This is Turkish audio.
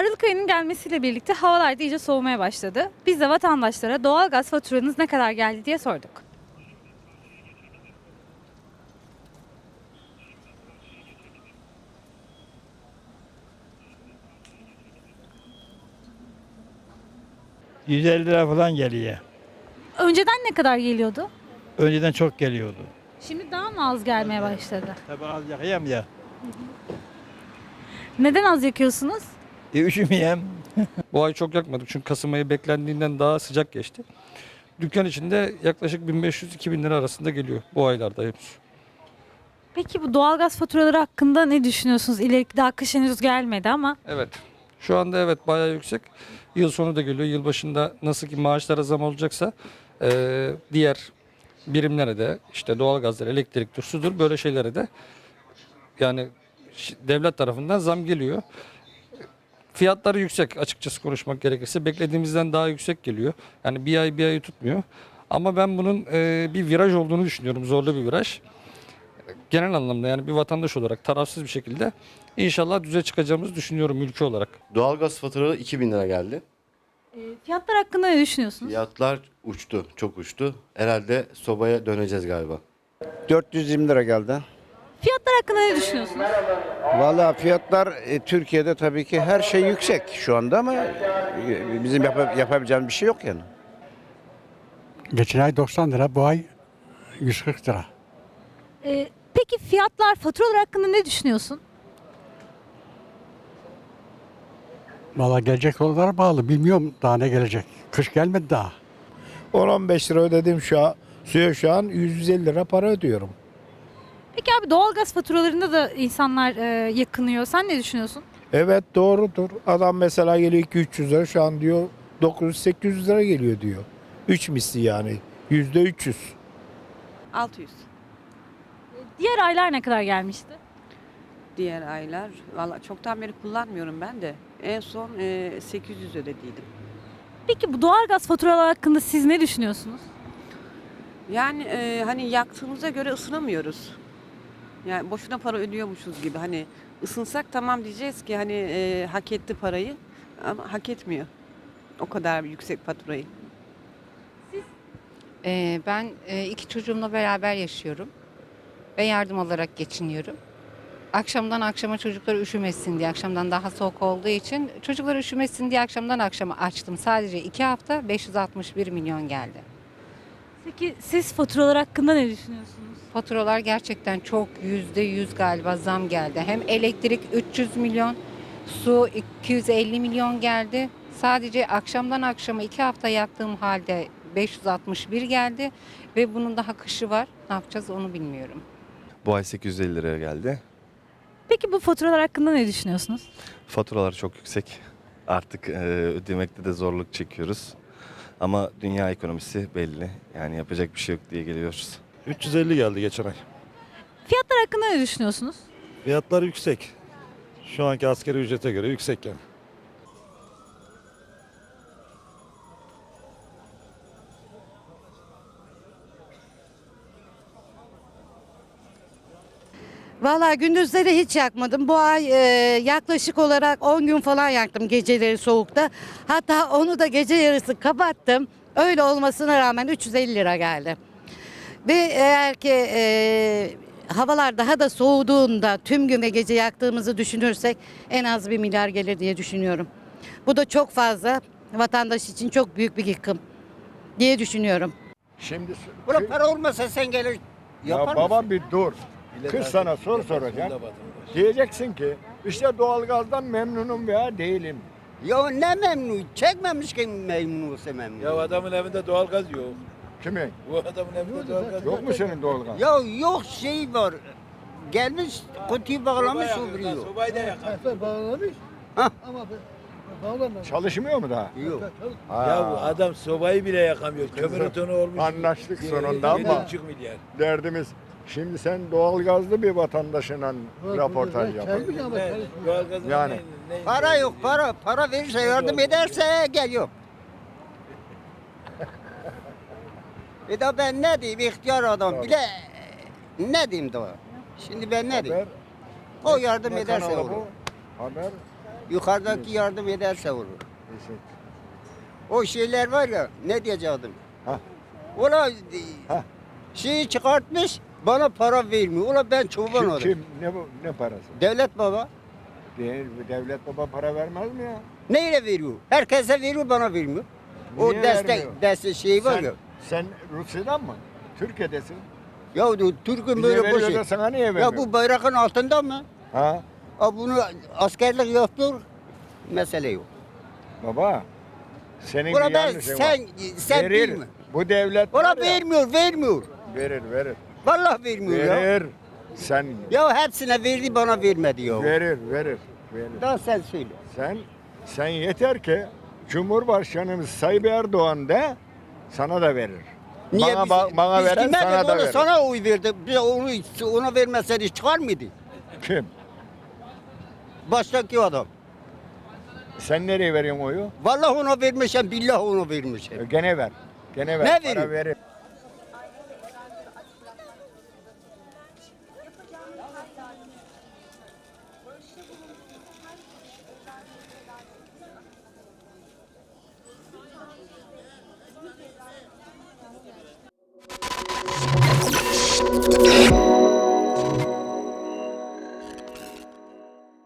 Aralık ayının gelmesiyle birlikte havalar da iyice soğumaya başladı. Biz de vatandaşlara doğalgaz faturanız ne kadar geldi diye sorduk. ...150 lira falan geliyor. Önceden ne kadar geliyordu? Önceden çok geliyordu. Şimdi daha mı az gelmeye başladı? Tabii az yakayım ya. Neden az yakıyorsunuz? E, üşümeyeyim. Bu ay çok yakmadık çünkü Kasım ayı beklendiğinden daha sıcak geçti. Dükkan içinde yaklaşık 1500-2000 lira arasında geliyor bu aylarda henüz. Peki bu doğalgaz faturaları hakkında ne düşünüyorsunuz? İleriki daha kış henüz gelmedi ama Evet. Şu anda evet bayağı yüksek. Yıl sonu da geliyor. Yılbaşında nasıl ki maaşlara zam olacaksa eee, diğer birimlere de işte doğalgazlar, elektriktir, sudur böyle şeylere de yani devlet tarafından zam geliyor. Fiyatları yüksek açıkçası konuşmak gerekirse. Beklediğimizden daha yüksek geliyor. Yani bir ay bir ayı tutmuyor. Ama ben bunun eee, bir viraj olduğunu düşünüyorum. Zorlu bir viraj. Genel anlamda yani bir vatandaş olarak tarafsız bir şekilde inşallah düze çıkacağımızı düşünüyorum ülke olarak. Doğalgaz faturaları 2000 lira geldi. e, fiyatlar hakkında ne düşünüyorsunuz? Fiyatlar uçtu, çok uçtu. Herhalde sobaya döneceğiz galiba. 420 lira geldi. Hakkında ne düşünüyorsunuz? Valla fiyatlar e, Türkiye'de tabii ki her şey yüksek şu anda ama e, bizim yapa- yapabileceğimiz bir şey yok yani. Geçen ay 90 lira, bu ay 140 lira. E, peki fiyatlar, faturalar hakkında ne düşünüyorsun? Valla gelecek olarak bağlı. Bilmiyorum daha ne gelecek. Kış gelmedi daha. 10-15 lira ödedim şu an. Suya şu an 150 lira para ödüyorum. Peki abi doğalgaz faturalarında da insanlar e, yakınıyor. Sen ne düşünüyorsun? Evet doğrudur. Adam mesela geliyor 2-300 lira şu an diyor 900-800 lira geliyor diyor. 3 misli yani. Yüzde 300. 600 Diğer aylar ne kadar gelmişti? diğer aylar. Valla çoktan beri kullanmıyorum ben de. En son e, 800 ödediydim. Peki bu doğalgaz faturaları hakkında siz ne düşünüyorsunuz? Yani e, hani yaktığımıza göre ısınamıyoruz. Yani boşuna para ödüyormuşuz gibi. Hani ısınsak tamam diyeceğiz ki hani e, hak etti parayı ama hak etmiyor. O kadar yüksek faturayı. Ee, ben e, iki çocuğumla beraber yaşıyorum ve yardım alarak geçiniyorum. Akşamdan akşama çocuklar üşümesin diye, akşamdan daha soğuk olduğu için çocuklar üşümesin diye akşamdan akşama açtım. Sadece iki hafta 561 milyon geldi. Peki siz faturalar hakkında ne düşünüyorsunuz? Faturalar gerçekten çok yüzde yüz galiba zam geldi. Hem elektrik 300 milyon, su 250 milyon geldi. Sadece akşamdan akşama iki hafta yaktığım halde 561 geldi ve bunun daha kışı var. Ne yapacağız onu bilmiyorum. Bu ay 850 liraya geldi. Peki bu faturalar hakkında ne düşünüyorsunuz? Faturalar çok yüksek. Artık e, ödemekte de zorluk çekiyoruz. Ama dünya ekonomisi belli. Yani yapacak bir şey yok diye geliyoruz. 350 geldi geçen ay. Fiyatlar hakkında ne düşünüyorsunuz? Fiyatlar yüksek. Şu anki askeri ücrete göre yüksek yani. Valla gündüzleri hiç yakmadım. Bu ay e, yaklaşık olarak 10 gün falan yaktım geceleri soğukta. Hatta onu da gece yarısı kapattım. Öyle olmasına rağmen 350 lira geldi. Ve eğer ki e, havalar daha da soğuduğunda tüm gün ve gece yaktığımızı düşünürsek en az bir milyar gelir diye düşünüyorum. Bu da çok fazla vatandaş için çok büyük bir yıkım diye düşünüyorum. Şimdi Buna para olmasa sen gelir ya yapar baba mısın? bir dur. Kız sana sor soracak. Diyeceksin ki işte doğalgazdan memnunum veya değilim. Ya ne memnun? Çekmemiş ki memnun olsa memnun. Ya adamın evinde doğalgaz yok. Kimin? Bu adamın evinde doğalgaz Yok mu senin doğalgaz? Ya yok şey var. Gelmiş kutuyu bağlamış vuruyor. Sobayı da yakar. Çalışmıyor mu daha? Yok. Ya bu adam sobayı bile yakamıyor. Kömür tonu olmuş. Anlaştık sonunda ama milyar. derdimiz şimdi sen doğalgazlı bir vatandaşına röportaj yap. Ne? Doğalgazın Yani. Para yok para. Para verirse yardım ederse gel yok. E da ben ne diyeyim ihtiyar adam bile ne diyeyim daha. Şimdi ben ne diyeyim? O yardım ne ederse kanalı olur. bu? Haber Yukarıdaki yardım ederse olur. O şeyler var ya ne diyecektim? Ha. Ola Ha. şeyi çıkartmış bana para vermiyor. Ola ben çoban olayım. Kim? Ne, bu- ne parası? Devlet baba. Değil, devlet baba para vermez mi ya? Neyle veriyor? Herkese veriyor bana vermiyor. O Niye destek vermiyor? destek şey var sen, ya. sen Rusya'dan mı? Türkiye'desin. Ya diyor, Türk'ün Bize böyle bu veriyor da sana niye Ya vermiyor? bu bayrağın altında mı? Ha? Ha bunu askerlik yoktur. Mesele yok. Baba. Senin Buna bir ben yanlışın sen var. sen verir. bilme. Bu devlet Ona var ya, vermiyor, vermiyor. Verir, verir. Vallahi vermiyor ya. Verir. Sen Ya hepsine verdi bana vermedi ya. verir, verir. Verir. Daha sen söyle. Sen sen yeter ki Cumhurbaşkanımız Tayyip Erdoğan de sana da verir. Bana biz, ba- bana biz veren sana da Onu verir. Sana oy verdi. Bir onu ona vermezsen hiç çıkar mıydı? Kim? Baştaki adam. Sen nereye veriyorsun oyu? Vallahi ona vermişim, billahi ona vermişim. E, Gene ver. Gene ver. Ne vereyim? verir.